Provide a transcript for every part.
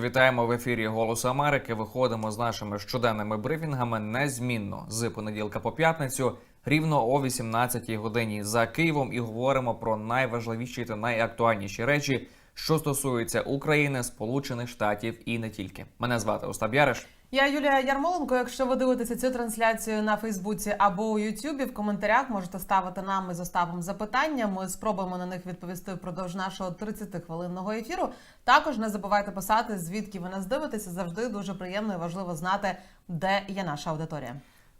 Вітаємо в ефірі Голосу Америки. Виходимо з нашими щоденними брифінгами незмінно з понеділка по п'ятницю, рівно о 18-й годині за Києвом, і говоримо про найважливіші та найактуальніші речі, що стосуються України, Сполучених Штатів і не тільки. Мене звати Остап Яриш. Я Юлія Ярмоленко. Якщо ви дивитеся цю трансляцію на Фейсбуці або у Ютубі, в коментарях можете ставити нам із Остапом запитання. Ми спробуємо на них відповісти впродовж нашого 30-хвилинного ефіру. Також не забувайте писати, звідки ви нас дивитеся. Завжди дуже приємно і важливо знати, де є наша аудиторія.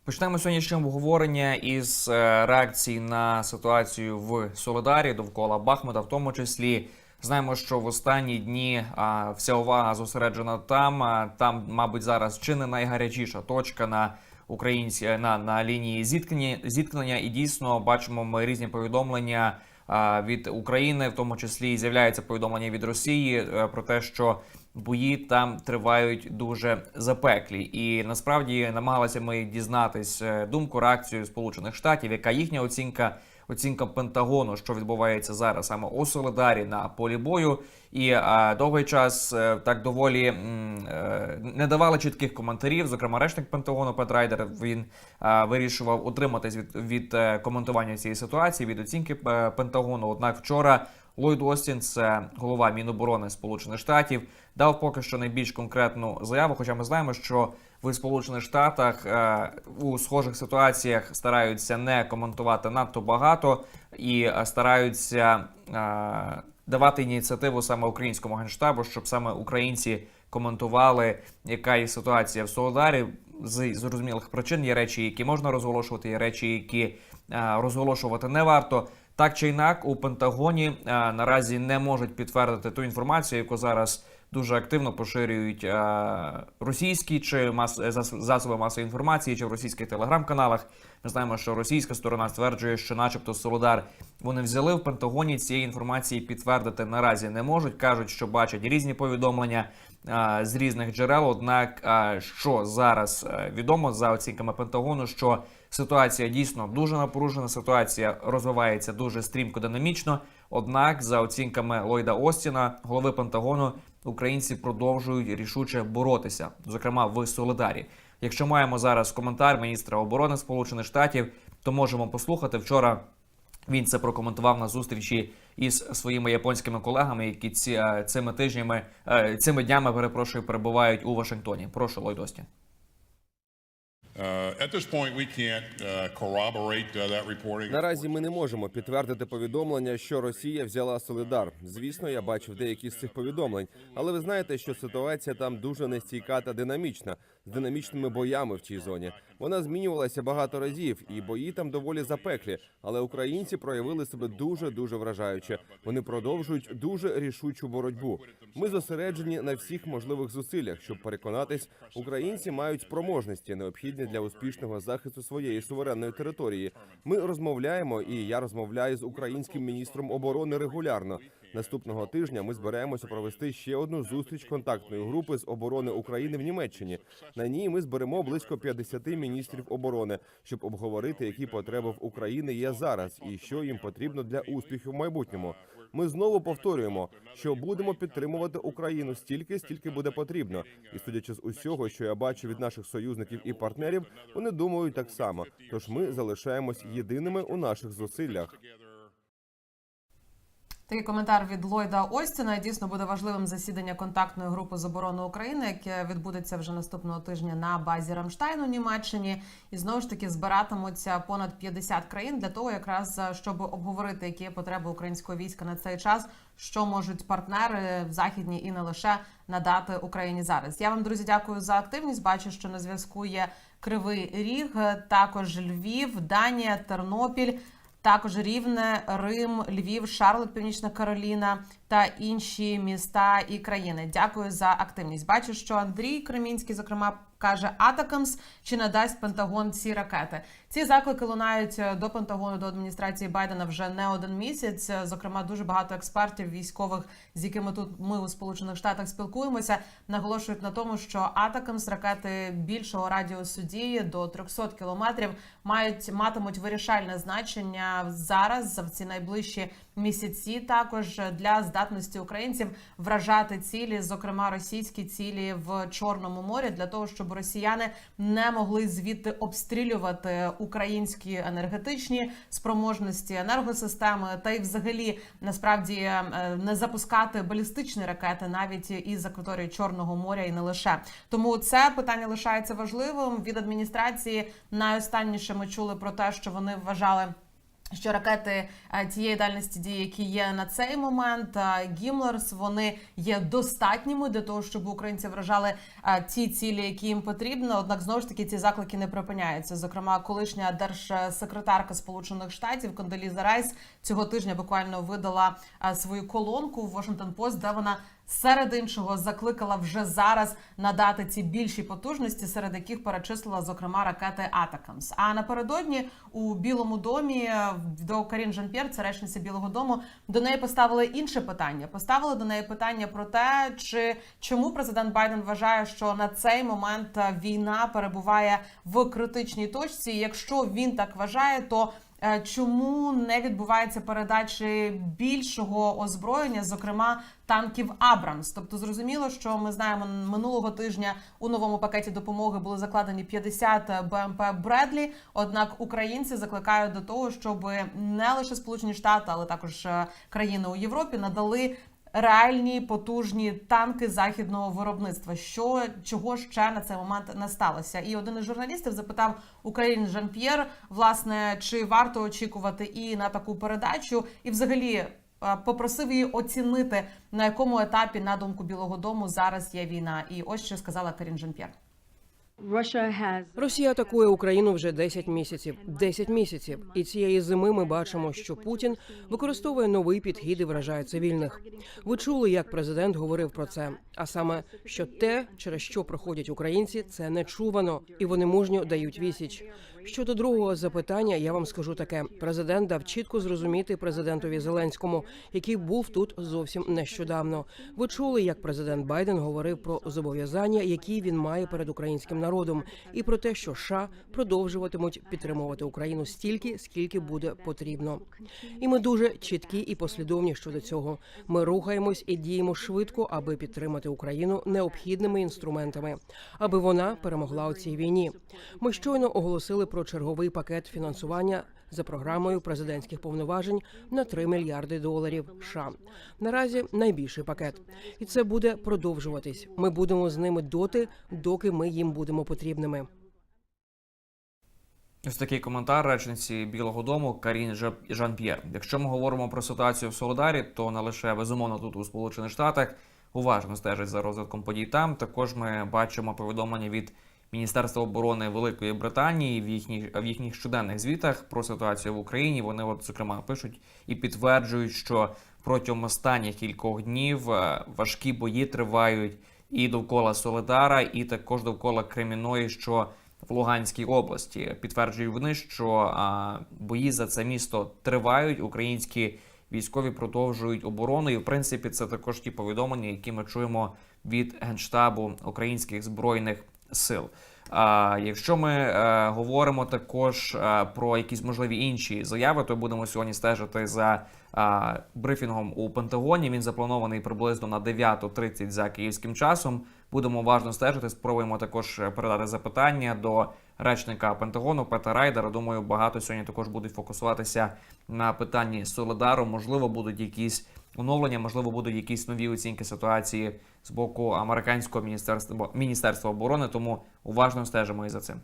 Почнемо сьогоднішнє обговорення із е, реакції на ситуацію в Солидарі довкола Бахмута, в тому числі. Знаємо, що в останні дні а, вся увага зосереджена там. А, там, мабуть, зараз чи не найгарячіша точка на українці на, на лінії зіткнення, зіткнення. І дійсно бачимо ми різні повідомлення а, від України, в тому числі з'являється повідомлення від Росії е, про те, що бої там тривають дуже запеклі. І насправді намагалися ми дізнатись е, думку, реакцію Сполучених Штатів, яка їхня оцінка оцінка Пентагону, що відбувається зараз саме у Солидарі на полі бою. І а, довгий час а, так доволі м, е, не давали чітких коментарів. Зокрема, речник Пентагону Пет Райдер він а, вирішував утриматись від, від е, коментування цієї ситуації, від оцінки е, Пентагону. Однак вчора Ллойд Остін, це голова Міноборони Сполучених Штатів, дав поки що найбільш конкретну заяву. Хоча ми знаємо, що в Сполучених Штатах е, у схожих ситуаціях стараються не коментувати надто багато і е, стараються е, давати ініціативу саме українському генштабу, щоб саме українці коментували, яка є ситуація в Солодарі. З зрозумілих причин є речі, які можна розголошувати, є речі, які розголошувати не варто. Так чи інак, у Пентагоні е, наразі не можуть підтвердити ту інформацію, яку зараз дуже активно поширюють е, російські чи мас зас- засоби масової інформації, чи в російських телеграм-каналах. Ми знаємо, що російська сторона стверджує, що, начебто, Солодар вони взяли в Пентагоні. Цієї інформації підтвердити наразі не можуть. кажуть, що бачать різні повідомлення е, з різних джерел. Однак, е, що зараз відомо за оцінками Пентагону, що ситуація дійсно дуже напружена. Ситуація розвивається дуже стрімко динамічно. Однак, за оцінками Ллойда Остіна, голови Пентагону, українці продовжують рішуче боротися, зокрема в Солидарі. Якщо маємо зараз коментар міністра оборони Сполучених Штатів, то можемо послухати вчора. Він це прокоментував на зустрічі із своїми японськими колегами, які ці е, цими тижнями, е, цими днями перепрошую, перебувають у Вашингтоні. Прошу Ллойд Наразі ми не можемо підтвердити повідомлення, що Росія взяла Солидар. Звісно, я бачив деякі з цих повідомлень, але ви знаєте, що ситуація там дуже нестійка та динамічна, з динамічними боями в цій зоні. Вона змінювалася багато разів, і бої там доволі запеклі. Але українці проявили себе дуже дуже вражаюче. Вони продовжують дуже рішучу боротьбу. Ми зосереджені на всіх можливих зусиллях, щоб переконатись, українці мають спроможності необхідні для успішного захисту своєї суверенної території. Ми розмовляємо, і я розмовляю з українським міністром оборони регулярно. Наступного тижня ми збираємося провести ще одну зустріч контактної групи з оборони України в Німеччині. На ній ми зберемо близько 50 міністрів оборони, щоб обговорити, які потреби в Україні є зараз, і що їм потрібно для успіху в майбутньому. Ми знову повторюємо, що будемо підтримувати Україну стільки, стільки буде потрібно. І судячи з усього, що я бачу від наших союзників і партнерів, вони думають так само. Тож ми залишаємось єдиними у наших зусиллях. Такий коментар від Ллойда Остіна дійсно буде важливим засідання контактної групи з оборони України, яке відбудеться вже наступного тижня на базі Рамштайн у Німеччині. І знову ж таки збиратимуться понад 50 країн для того, якраз щоб обговорити, які є потреби українського війська на цей час, що можуть партнери в західній і не лише надати Україні зараз. Я вам друзі дякую за активність. Бачу, що на зв'язку є Кривий Ріг, також Львів, Данія, Тернопіль. Також Рівне, Рим, Львів, Шарлот, Північна Кароліна та інші міста і країни. Дякую за активність. Бачу, що Андрій Кремінський, зокрема, каже Атакамс, чи надасть Пентагон ці ракети. Ці заклики лунають до Пентагону до адміністрації Байдена вже не один місяць. Зокрема, дуже багато експертів військових, з якими тут ми у Сполучених Штатах спілкуємося, наголошують на тому, що Атакамс ракети більшого радіусу дії до 300 кілометрів мають матимуть вирішальне значення зараз за ці найближчі місяці. Також для здатності українців вражати цілі, зокрема російські цілі в Чорному морі, для того, щоб росіяни не могли звідти обстрілювати українські енергетичні спроможності енергосистеми, та й взагалі насправді е, не запускати балістичні ракети навіть із акваторії Чорного моря і не лише. Тому це питання лишається важливим від адміністрації. Найостанніше ми чули про те, що вони вважали. Що ракети е, тієї дальності дії, які є на цей момент, е, Гімлерс, вони є достатніми для того, щоб українці вражали е, ті цілі, які їм потрібно. Однак знову ж таки ці заклики не припиняються. Зокрема, колишня держсекретарка Сполучених Штатів Кондоліза Райс цього тижня буквально видала свою колонку в Washington Post, де вона серед іншого закликала вже зараз надати ці більші потужності, серед яких перечислила зокрема ракети Атакамс. А напередодні у Білому домі е, до Карін Жан-П'єр, це Білого Дому, до неї поставили інше питання. Поставили до неї питання про те, чи чому президент Байден вважає, що на цей момент е, війна перебуває в критичній точці. Якщо він так вважає, то Чому не відбувається передачі більшого озброєння, зокрема танків Абрамс? Тобто зрозуміло, що ми знаємо минулого тижня у новому пакеті допомоги були закладені 50 БМП Бредлі. Однак українці закликають до того, щоб не лише Сполучені Штати, але також е, країни у Європі надали. Реальні потужні танки західного виробництва, що чого ще на цей момент не сталося, і один із журналістів запитав Україн Жан П'єр, власне, чи варто очікувати і на таку передачу, і взагалі е, попросив її оцінити на якому етапі на думку Білого Дому зараз є війна. І ось що сказала Карін Жан П'єр. Росія атакує Україну вже 10 місяців. 10 місяців. І цієї зими ми бачимо, що Путін використовує новий підхід і вражає цивільних. Ви чули, як президент говорив про це. А саме, що те, через що проходять українці, це нечувано, і вони мужньо дають відсіч. Щодо другого запитання, я вам скажу таке: президент дав чітко зрозуміти президентові Зеленському, який був тут зовсім нещодавно. Ви чули, як президент Байден говорив про зобов'язання, які він має перед українським народом, і про те, що США продовжуватимуть підтримувати Україну стільки, скільки буде потрібно. І ми дуже чіткі і послідовні щодо цього. Ми рухаємось і діємо швидко, аби підтримати Україну необхідними інструментами, аби вона перемогла у цій війні. Ми щойно оголосили про черговий пакет фінансування за програмою президентських повноважень на 3 мільярди доларів. США. наразі найбільший пакет, і це буде продовжуватись. Ми будемо з ними доти, доки ми їм будемо потрібними. Ось такий коментар речниці Білого Дому Карін Жан-П'єр. Якщо ми говоримо про ситуацію в Солодарі, то не лише безумовно тут у Сполучених Штатах уважно стежать за розвитком подій там. Також ми бачимо повідомлення від Міністерства оборони Великої Британії в їхніх в їхніх щоденних звітах про ситуацію в Україні. Вони, от зокрема, пишуть і підтверджують, що протягом останніх кількох днів е, важкі бої тривають і довкола Соледара, і також довкола Креміної, що в Луганській області. Підтверджують вони, що бої за це місто тривають. Українські військові продовжують оборону. І в принципі, це також ті повідомлення, які ми чуємо від генштабу українських збройних сил. А якщо ми е, говоримо також е, про якісь можливі інші заяви, то будемо сьогодні стежити за е, брифінгом у Пентагоні. Він запланований приблизно на 9.30 за київським часом. Будемо уважно стежити. Спробуємо також передати запитання до речника Пентагону Пета Райдера. Думаю, багато сьогодні також будуть фокусуватися на питанні Солидару. Можливо, будуть якісь оновлення, можливо, будуть якісь нові оцінки ситуації з боку американського міністерства міністерства оборони. Тому уважно стежимо і за цим.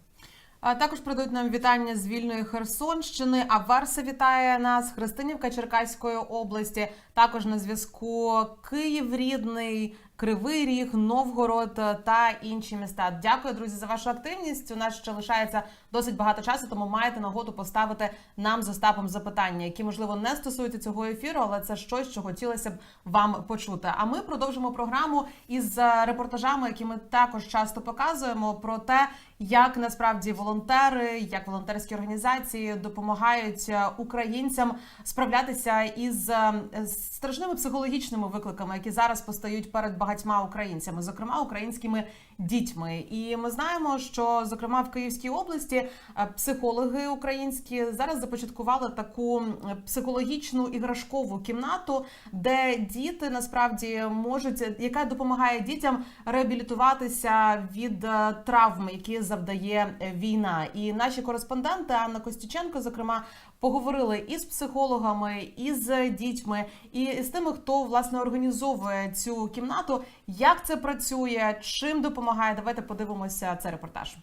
А також придуть нам вітання з вільної Херсонщини. А Варса вітає нас, Христинівка Черкаської області. Також на зв'язку Київ рідний, Кривий Ріг, Новгород та інші міста. Дякую, друзі, за вашу активність. У нас ще лишається досить багато часу, тому маєте нагоду поставити нам з Остапом запитання, які можливо не стосуються цього ефіру, але це щось, що хотілося б вам почути. А ми продовжимо програму із репортажами, які ми також часто показуємо, про те, як насправді волонтери, як волонтерські організації допомагають е, українцям справлятися із е, страшними психологічними викликами, які зараз постають перед багатьма багатьма українцями, зокрема українськими дітьми. І ми знаємо, що зокрема в Київській області е, психологи українські зараз започаткували таку психологічну іграшкову кімнату, де діти насправді можуть, яка допомагає дітям реабілітуватися від е, травм, які завдає е, війна. І наші кореспонденти Анна Костюченко, зокрема, поговорили і з психологами, і з дітьми, і з тими, хто власне організовує цю кімнату. Як це працює, чим допомагає? Давайте подивимося цей репортаж.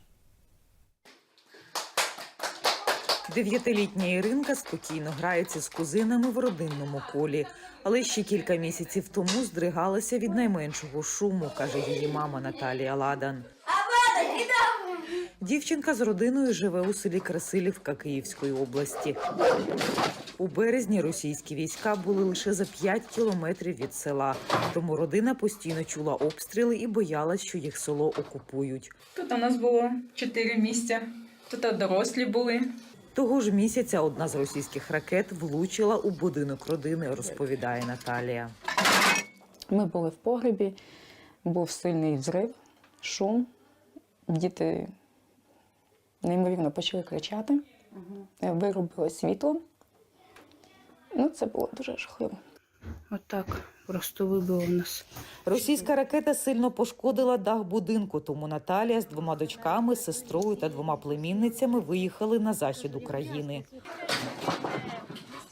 Дев'ятилітня Іринка спокійно грається з кузинами в родинному колі, але ще кілька місяців тому здригалася від найменшого шуму, каже її мама Наталія Ладан. Дівчинка з родиною живе у селі Красилівка Київської області. У березні російські війська були лише за 5 кілометрів від села, тому родина постійно чула обстріли і боялась, що їх село окупують. Тут у нас було чотири місця. Тут дорослі були. Того ж місяця одна з російських ракет влучила у будинок родини, розповідає Наталія. Ми були в погребі, був сильний взрив, шум. Діти неймовірно почали кричати, вирубили світло. Ну, це було дуже жахливо. Отак просто вибило нас. Російська ракета сильно пошкодила дах будинку, тому Наталія з двома дочками, сестрою та двома племінницями виїхали на захід України.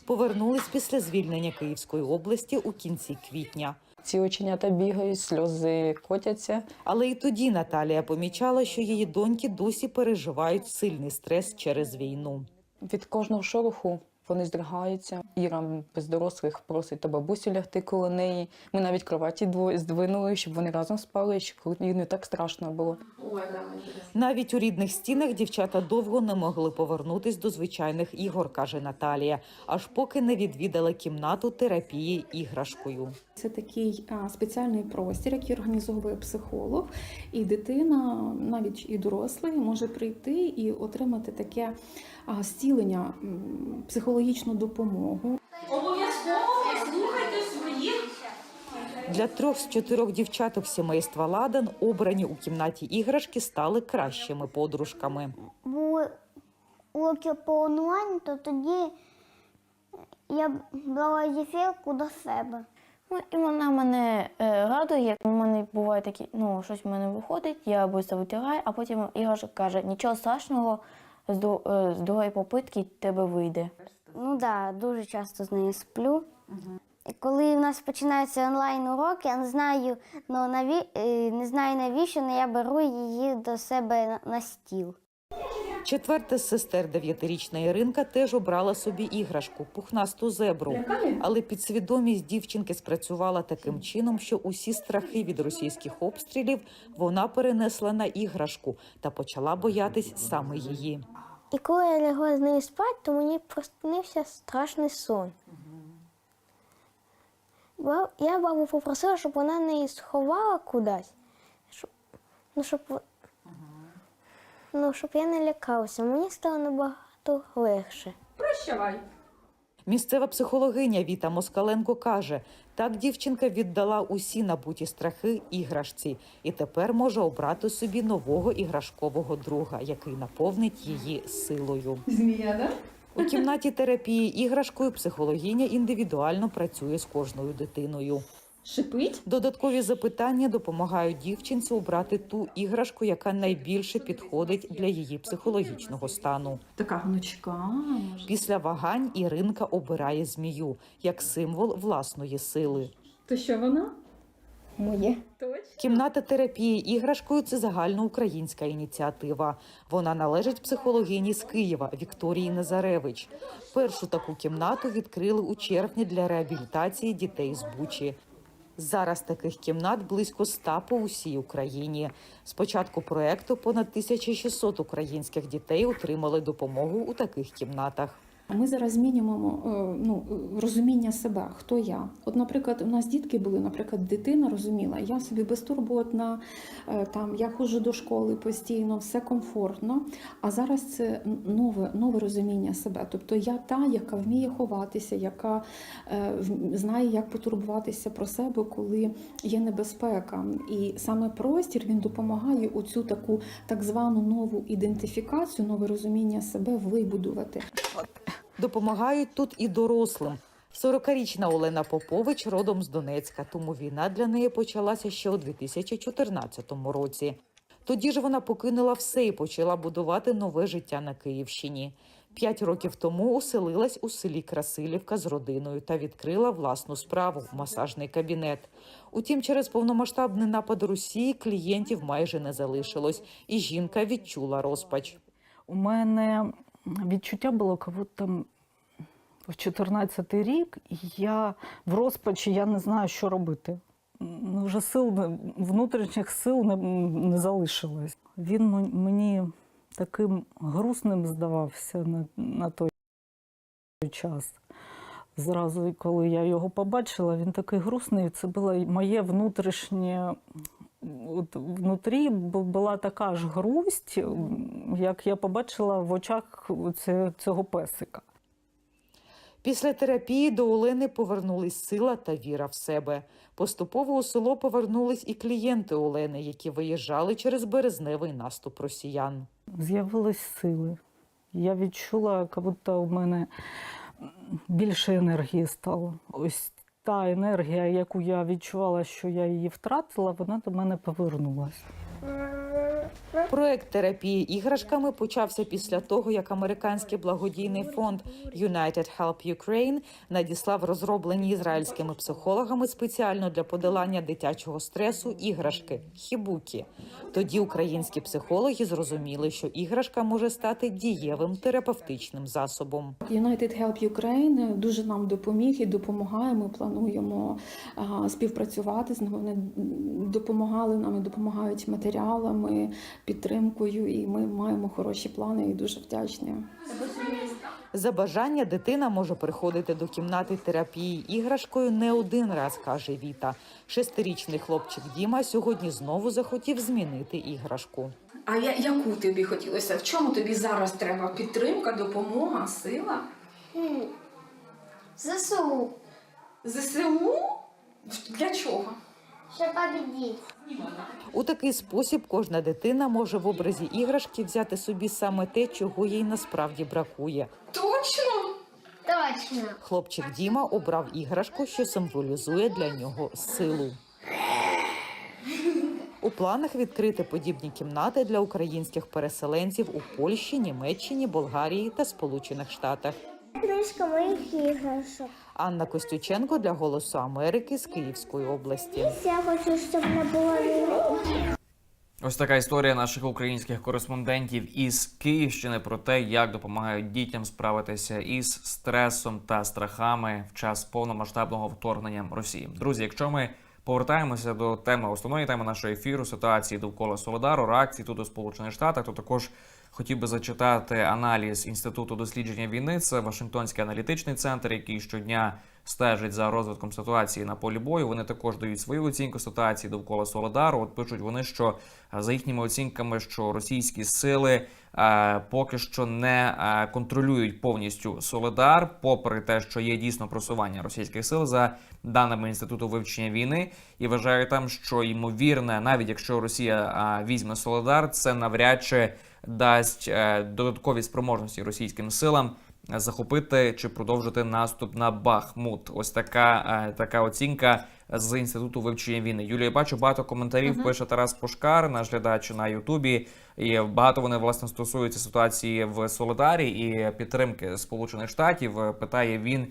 Повернулись після звільнення Київської області у кінці квітня. Ці оченята бігають, сльози котяться. Але і тоді Наталія помічала, що її доньки досі переживають сильний стрес через війну. Від кожного шороху вони здригаються. Іра без дорослих просить та бабусю лягти коло неї. Ми навіть кроваті двоє здвинули, щоб вони разом спали, щоб їй не так страшно було. Навіть у рідних стінах дівчата довго не могли повернутись до звичайних ігор, каже Наталія, аж поки не відвідали кімнату терапії іграшкою. Це такий а, спеціальний простір, який організовує психолог, і дитина, навіть і дорослий, може прийти і отримати таке а, зцілення, м, психологічну допомогу. Для трьох з чотирьох дівчаток сімейства Ладан обрані у кімнаті іграшки стали кращими подружками. були уроки по онлайн, то тоді я брала зефірку до себе. Ну, і вона мене е, радує. У мене буває такі, ну, щось в мене виходить, я швидко витираю, а потім іграшок каже, нічого страшного, з, до- е, з другої попитки тебе вийде. Ну так, да, дуже часто з нею сплю. І коли в нас починаються онлайн уроки, я не знаю, ну, наві... е, не знаю навіщо, але я беру її до себе на- на стіл. Четверта з сестер дев'ятирічна Іринка теж обрала собі іграшку пухнасту зебру. Але підсвідомість дівчинки спрацювала таким чином, що усі страхи від російських обстрілів вона перенесла на іграшку та почала боятись саме її. І коли я лягла з нею спати, то мені проснився страшний сон. Я бабу попросила, щоб вона неї сховала кудись. Щоб, ну, щоб, ну, щоб я не лякалася. Мені стало набагато легше. Місцева психологиня Віта Москаленко каже: так дівчинка віддала усі набуті страхи іграшці, і тепер може обрати собі нового іграшкового друга, який наповнить її силою. Змія, да? У кімнаті терапії іграшкою психологиня індивідуально працює з кожною дитиною. Шипить. Додаткові запитання допомагають дівчинці обрати ту іграшку, яка найбільше підходить для її психологічного стану. Така гнучка. Після вагань Іринка обирає змію як символ власної сили. То що вона? Моє. Кімната терапії іграшкою це загальноукраїнська ініціатива. Вона належить психологині з Києва Вікторії Назаревич. Першу таку кімнату відкрили у червні для реабілітації дітей з Бучі. Зараз таких кімнат близько ста по усій Україні. З початку проекту понад 1600 українських дітей отримали допомогу у таких кімнатах. Ми зараз змінюємо е, ну, розуміння себе, хто я. От, наприклад, у нас дітки були, наприклад, дитина розуміла, я собі безтурботна, е, там я ходжу до школи постійно, все комфортно. А зараз це нове, нове розуміння себе. Тобто я та, яка вміє ховатися, яка е, знає, як потурбуватися про себе, коли є небезпека. І саме простір він допомагає оцю таку так звану нову ідентифікацію, нове розуміння себе вибудувати. Допомагають тут і дорослим. 40-річна Олена Попович родом з Донецька, тому війна для неї почалася ще у 2014 році. Тоді ж вона покинула все і почала будувати нове життя на Київщині. П'ять років тому оселилась у селі Красилівка з родиною та відкрила власну справу масажний кабінет. Утім, через повномасштабний напад Росії клієнтів майже не залишилось, і жінка відчула розпач. У мене відчуття було, як будто в 14 рік і я в розпачі, я не знаю, що робити. Ну, вже сил, внутрішніх сил не, не залишилось. Він мені таким грустним здавався на, на той час. Зразу, коли я його побачила, він такий грустний. Це було моє внутрішнє. От внутрі була така ж грусть, як я побачила в очах цього песика. Після терапії до Олени повернулись сила та віра в себе. Поступово у село повернулись і клієнти Олени, які виїжджали через березневий наступ росіян. З'явились сили. Я відчула, як будто в мене більше енергії стало. Ось та енергія, яку я відчувала, що я її втратила, вона до мене повернулася. Проект терапії іграшками почався після того, як американський благодійний фонд United Help Ukraine надіслав розроблені ізраїльськими психологами спеціально для подолання дитячого стресу іграшки хібукі. Тоді українські психологи зрозуміли, що іграшка може стати дієвим терапевтичним засобом. United Help Ukraine дуже нам допоміг і допомагає. Ми плануємо співпрацювати з ними. Вони допомагали нам і допомагають матеріалами, підтримкою, і ми маємо хороші плани і дуже вдячні. За бажання дитина може приходити до кімнати терапії іграшкою не один раз, каже Віта. Шестирічний хлопчик Діма сьогодні знову захотів змінити іграшку. А я, яку тобі хотілося? В чому тобі зараз треба? Підтримка, допомога, сила? ЗСУ. ЗСУ? Для чого? У такий спосіб кожна дитина може в образі іграшки взяти собі саме те, чого їй насправді бракує. Точно? Точно. Хлопчик Діма обрав іграшку, що символізує для нього силу. У планах відкрити подібні кімнати для українських переселенців у Польщі, Німеччині, Болгарії та Сполучених Штатах. Книжка моїх іграшок. Анна Костюченко для Голосу Америки з Київської області. Я хочу, щоб не було війни. Ось така історія наших українських кореспондентів із Київщини про те, як допомагають дітям справитися із стресом та страхами в час повномасштабного вторгнення Росії. Друзі, якщо ми повертаємося до теми основної теми нашого ефіру, ситуації довкола Солидару, реакції тут у Сполучених Штатах, то також хотів би зачитати аналіз інституту дослідження війни. Це Вашингтонський аналітичний центр, який щодня стежить за розвитком ситуації на полі бою. Вони також дають свою оцінку ситуації довкола Солидару. От пишуть вони, що е, за їхніми оцінками, що російські сили е, поки що не е, контролюють повністю Солидар, попри те, що є дійсно просування російських сил за даними інституту вивчення війни, і вважають там, що ймовірне, навіть якщо Росія візьме Солидар, це навряд чи дасть е, додаткові спроможності російським силам захопити чи продовжити наступ на Бахмут. Ось така, е, така оцінка з інституту вивчення війни. Юлія, бачу багато коментарів. Мгм. Пише Тарас Пушкар, наш глядач на Ютубі. І багато вони власне стосуються ситуації в Солидарі і підтримки Сполучених Штатів. Питає він.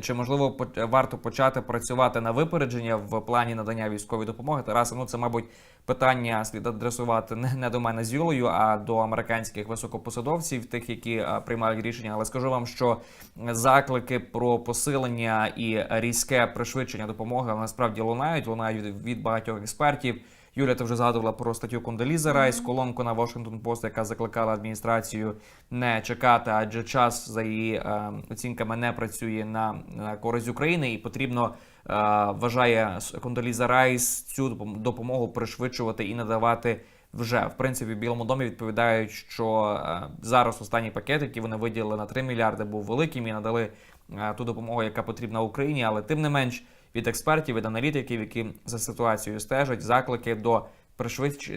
Чи можливо варто почати працювати на випередження в плані надання військової допомоги? Тараса, ну це мабуть питання слід адресувати не, до мене з Юлею, а до американських високопосадовців, тих, які приймають рішення. Але скажу вам, що заклики про посилення і різке пришвидшення допомоги насправді лунають. Лунають від багатьох експертів. Юля, ти вже згадувала про статтю Кондоліза Райс, колонку на Washington Post, яка закликала адміністрацію не чекати, адже час за її е, оцінками не працює на, на користь України, і потрібно е, вважає Кондоліза Райс цю допомогу пришвидшувати і надавати. Вже. В принципі в Білому домі відповідають, що е, зараз останній пакет, який вони виділили на 3 мільярди, був великим і надали е, ту допомогу, яка потрібна Україні, але тим не менш від експертів, від аналітиків, які за ситуацією стежать, заклики до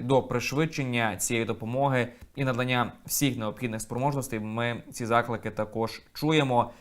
до пришвидшення цієї допомоги і надання всіх необхідних спроможностей. Ми ці заклики також чуємо.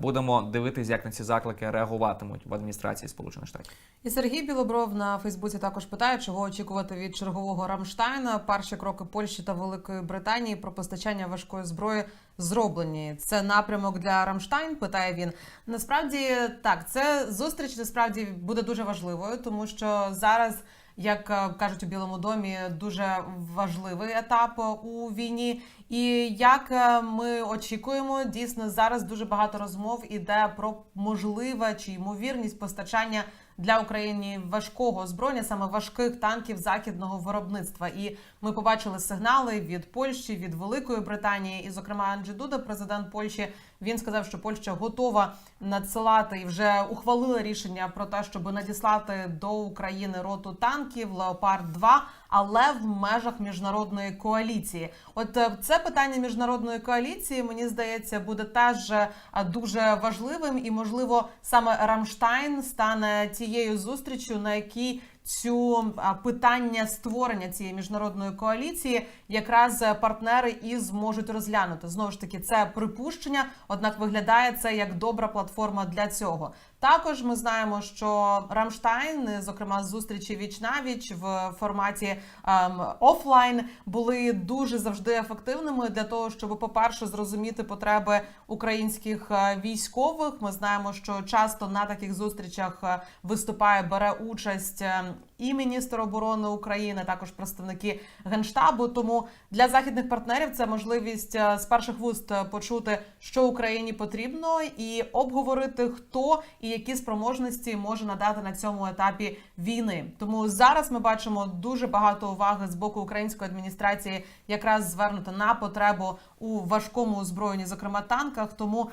Будемо дивитись, як на ці заклики реагуватимуть в адміністрації Сполучених Штатів. І Сергій Білобров на Фейсбуці також питає, чого очікувати від чергового Рамштайна. Перші кроки Польщі та Великої Британії про постачання важкої зброї зроблені. Це напрямок для Рамштайн? Питає він. Насправді так, це зустріч насправді буде дуже важливою, тому що зараз. Як е, кажуть у Білому домі, дуже важливий етап е, у війні. І як е, ми очікуємо, дійсно зараз дуже багато розмов іде про можливе чи ймовірність постачання для України важкого озброєння, саме важких танків західного виробництва. І ми побачили сигнали від Польщі, від Великої Британії, і, зокрема, Анджей Дуда, президент Польщі, він сказав, що Польща готова надсилати і вже ухвалила рішення про те, щоб надіслати до України роту танків Леопард 2 але в межах міжнародної коаліції. От е, це питання міжнародної коаліції, мені здається, буде теж е, дуже важливим, і можливо саме Рамштайн стане тією зустрічю, на якій цю питання створення цієї міжнародної коаліції якраз е, партнери і зможуть розглянути. Знову ж таки, це припущення, однак виглядає це як добра платформа для цього. Також ми знаємо, що Рамштайн, зокрема зустрічі віч навіч в форматі ем, офлайн, були дуже завжди ефективними для того, щоб, по-перше, зрозуміти потреби українських е, військових. Ми знаємо, що часто на таких зустрічах е, виступає, бере участь. е, І міністр оборони України, також представники генштабу. Тому для західних партнерів це можливість е, з перших вуст почути, що Україні потрібно, і обговорити, хто і які спроможності може надати на цьому етапі війни. Тому зараз ми бачимо дуже багато уваги з боку української адміністрації, якраз звернуто на потребу у важкому озброєнні, зокрема танках. Тому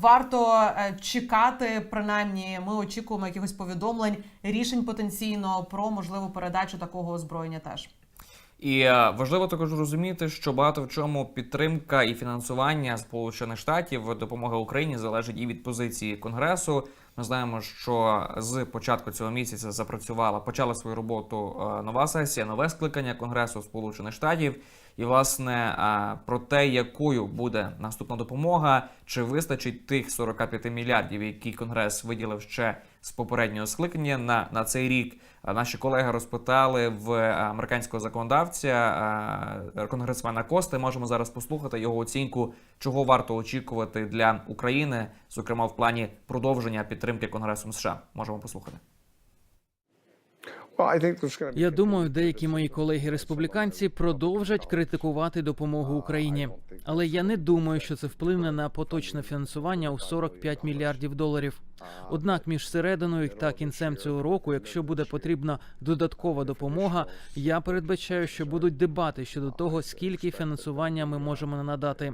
варто е, чекати. Принаймні, ми очікуємо якихось повідомлень, рішень потенційно про можливу передачу такого озброєння. Теж І е, важливо також розуміти, що багато в чому підтримка і фінансування Сполучених Штатів допомоги Україні залежить і від позиції Конгресу. Ми знаємо, що з початку цього місяця запрацювала, почала свою роботу е, нова сесія, нове скликання Конгресу Сполучених Штатів. І власне е, про те, якою буде наступна допомога, чи вистачить тих 45 мільярдів, які Конгрес виділив ще з попереднього скликання на, на цей рік. Наші колеги розпитали в е, американського законодавця е, конгресмена Кости. Можемо зараз послухати його оцінку, чого варто очікувати для України, зокрема в плані продовження підтримки Конгресом США. Можемо послухати. Я думаю, деякі мої колеги республіканці продовжать критикувати допомогу Україні, але я не думаю, що це вплине на поточне фінансування у 45 мільярдів доларів. Однак між серединою та кінцем цього року, якщо буде потрібна додаткова допомога, я передбачаю, що будуть дебати щодо того, скільки фінансування ми можемо надати.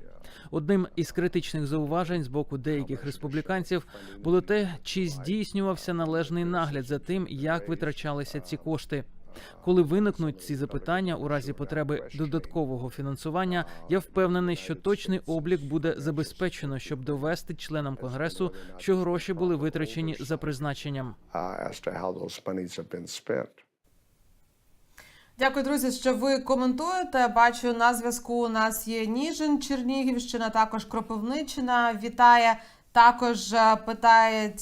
Одним із критичних зауважень з боку деяких республіканців було те, чи здійснювався належний нагляд за тим, як витрачалися ці кошти. Коли виникнуть ці запитання у разі потреби додаткового фінансування, я впевнений, що точний облік буде забезпечено, щоб довести членам конгресу, що гроші були витрачені за призначенням. Дякую, друзі, що ви коментуєте. Бачу на зв'язку. У нас є Ніжин, Чернігівщина, також Кропивниччина. Вітає. Також е, питає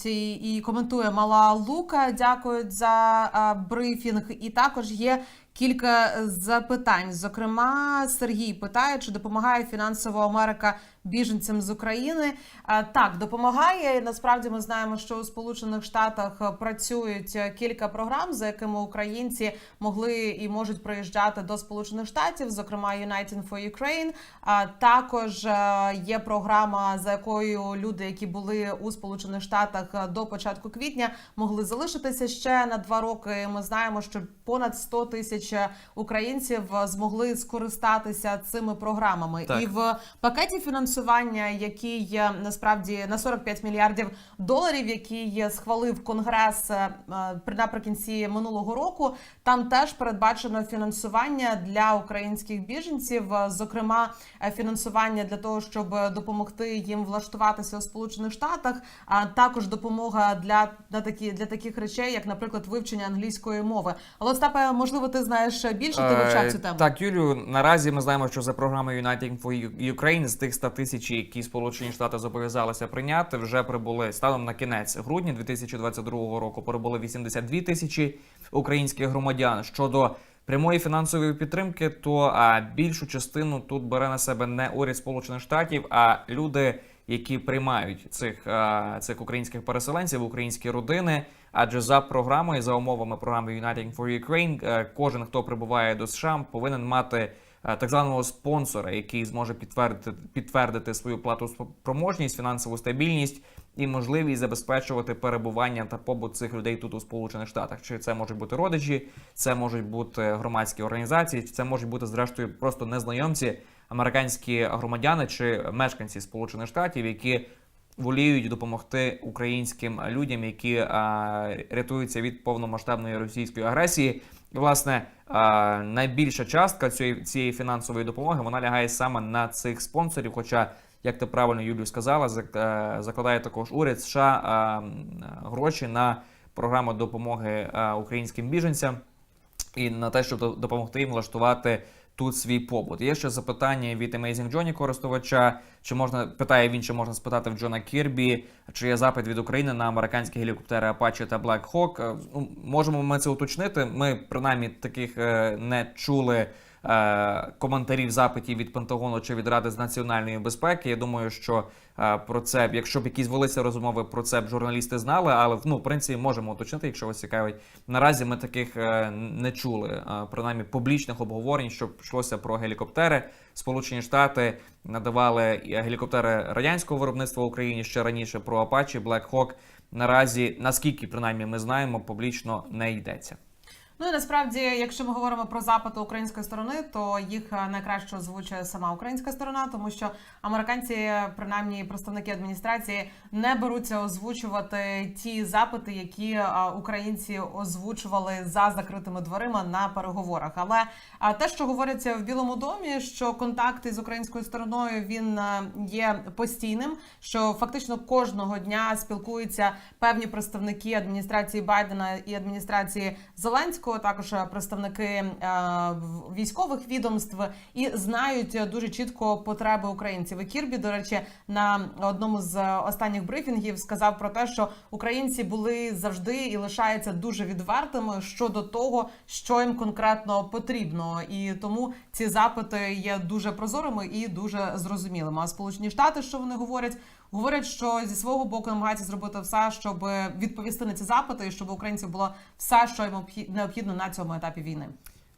і коментує Мала Лука. Дякують за е, брифінг. І також є кілька запитань. Зокрема, Сергій питає, чи допомагає фінансово Америка біженцям з України. Так, допомагає. Насправді ми знаємо, що у Сполучених Штатах е, працюють е, кілька програм, за якими українці могли і можуть приїжджати до Сполучених Штатів, зокрема United for Ukraine. А також е, є програма, за якою люди, які були у Сполучених Штатах е, до початку квітня, могли залишитися ще на два роки. Ми знаємо, що понад 100 тисяч українців е, змогли скористатися цими програмами, Так. і в пакеті фінансування, який є насправді на 45 мільярдів доларів, який схвалив Конгрес е, е, при- наприкінці минулого року. Там теж передбачено фінансування для українських біженців, е, зокрема фінансування для того, щоб допомогти їм влаштуватися у Сполучених Штатах, а також допомога для, для такі для таких речей, як, наприклад, вивчення англійської мови. Але Остапе, можливо, ти знаєш більше, ти вивчав цю тему. Так, Юлію, наразі ми знаємо, що за програмою United for Ukraine з тих 100 тисяч, які Сполучені Штати зобов'язалися прийняти, вже прибули станом на кінець грудня 2022 року. Прибули 82 тисячі українських громадян. Щодо прямої фінансової підтримки, то а, більшу частину тут бере на себе не уряд Сполучених Штатів, а люди, які приймають цих, а, цих українських переселенців, українські родини. Адже за програмою, за умовами програми United for Ukraine, е, кожен, хто прибуває до США, повинен мати так званого спонсора, який зможе підтвердити, підтвердити свою платоспроможність, фінансову стабільність і можливість забезпечувати перебування та побут цих людей тут у Сполучених Штатах. Чи це можуть бути родичі, це можуть бути громадські організації, чи це можуть бути зрештою просто незнайомці, американські громадяни чи мешканці Сполучених Штатів, які воліють допомогти українським людям, які а, рятуються від повномасштабної російської агресії. Власне, а, найбільша частка цієї, цієї фінансової допомоги вона лягає саме на цих спонсорів. Хоча, як ти правильно Юлію сказала, е, закладає також уряд США а, гроші на програму допомоги а, українським біженцям і на те, щоб допомогти їм влаштувати тут свій побут. Є ще запитання від Amazing Johnny користувача. Чи можна питає він, чи можна спитати в Джона Кірбі, чи є запит від України на американські гелікоптери Apache та Black Hawk? Е, Ну, можемо ми це уточнити. Ми принаймні таких е, не чули. Е, Коментарів запитів від Пентагону чи від Ради з національної безпеки. Я думаю, що е, про це, якщо б якісь велися розмови про це б журналісти знали, але ну, в принципі можемо уточнити, якщо вас цікавить. Наразі ми таких е, не чули, принаймні публічних обговорень, щоб йшлося про гелікоптери. Сполучені Штати надавали гелікоптери радянського виробництва Україні ще раніше про Apache, Black Hawk. Наразі, наскільки принаймні ми знаємо, публічно не йдеться. Ну і насправді, якщо ми говоримо про запити української сторони, то їх е, найкраще озвучує сама українська сторона, тому що американці, принаймні представники адміністрації, не беруться озвучувати ті запити, які е, українці озвучували за закритими дверима на переговорах. Але е, те, що говориться в Білому домі, що контакти з українською стороною він є постійним, що фактично кожного дня спілкуються певні представники адміністрації Байдена і адміністрації Зеленського, також е, представники е, військових відомств, і знають е, дуже чітко потреби українців. І Кірбі, до речі, на одному з останніх брифінгів сказав про те, що українці були завжди і лишаються дуже відвертими щодо того, що їм конкретно потрібно, і тому ці запити є дуже прозорими і дуже зрозумілими. А Сполучені Штати, що вони говорять? Говорять, що зі свого боку намагаються зробити все, щоб відповісти на ці запити, і щоб українців було все, що їм обхі- необхідно на цьому етапі війни.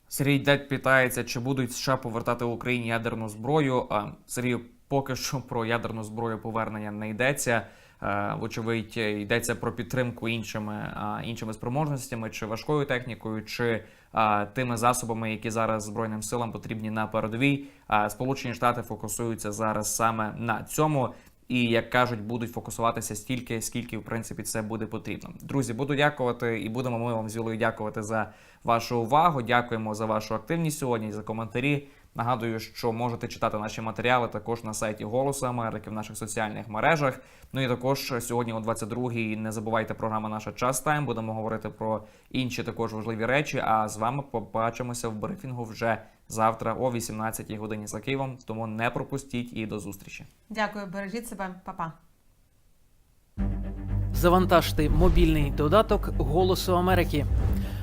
Сергій Дядь питається, чи будуть США повертати Україні ядерну зброю. А Сергію, поки що про ядерну зброю повернення не йдеться. Е, Вочевидь, йдеться про підтримку іншими, іншими спроможностями, чи важкою технікою, чи тими засобами, які зараз збройним силам потрібні на передовій. Сполучені Штати фокусуються зараз саме на цьому. І як кажуть, будуть фокусуватися стільки, скільки в принципі це буде потрібно. Друзі, буду дякувати і будемо ми вам з Юлею дякувати за вашу увагу. Дякуємо за вашу активність сьогодні, за коментарі. Нагадую, що можете читати наші матеріали також на сайті Голосу Америки в наших соціальних мережах. Ну і також сьогодні о 22-й не забувайте програма наша час тайм. Будемо говорити про інші також важливі речі. А з вами побачимося в брифінгу вже завтра о 18-й годині за Києвом. Тому не пропустіть і до зустрічі. Дякую, бережіть себе, Па-па. Завантажте мобільний додаток Голосу Америки.